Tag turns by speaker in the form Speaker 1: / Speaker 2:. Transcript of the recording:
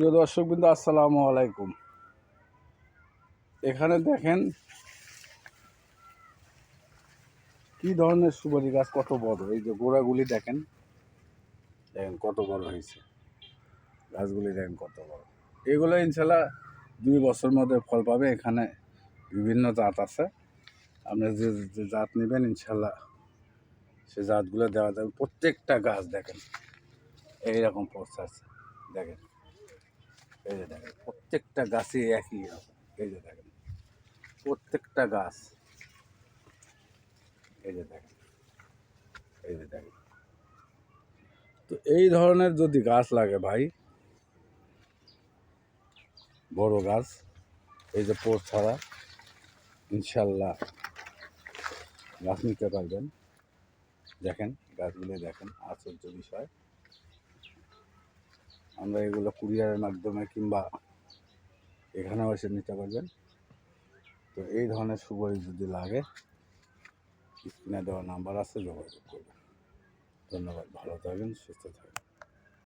Speaker 1: প্রিয় দর্শক বিন্দু আসসালামু আলাইকুম। এখানে দেখেন কি ধরনের সুপারি গাছ, কত বড়। এই যে গোড়াগুলি দেখেন দেখেন কত বড় হয়েছে। গাছগুলি দেখেন কত বড়। এগুলো ইনশাল্লাহ দুই বছর মধ্যে ফল পাবে। এখানে বিভিন্ন জাত আছে। আপনি যে যে জাত নেবেন ইনশাল্লাহ সে জাতগুলো দেওয়া যাবে। প্রত্যেকটা গাছ দেখেন, এইরকম পোস্ট আছে। দেখেন। এই যে দেখেন, প্রত্যেকটা গাছই একই রকম, এই যে দেখেন, প্রত্যেকটা গাছ, এই যে দেখেন, এই যে দেখেন। তো এই ধরনের যদি গাছ লাগে ভাই, বড় গাছ, এই যে পোস্ট ছাড়া, ইনশাল্লাহ গাছ নিতে পারবেন। দেখেন, গাছগুলো দেখেন, আশ্চর্য বিষয়। আমরা এগুলো কুরিয়ারের মাধ্যমে কিংবা এখানেও এসে নিতে পারবেন। তো এই ধরনের সুপারিশ যদি লাগে, স্ক্রিনে দেওয়া নাম্বার আছে, যোগাযোগ করবেন। ধন্যবাদ, ভালো থাকবেন, সুস্থ থাকবেন।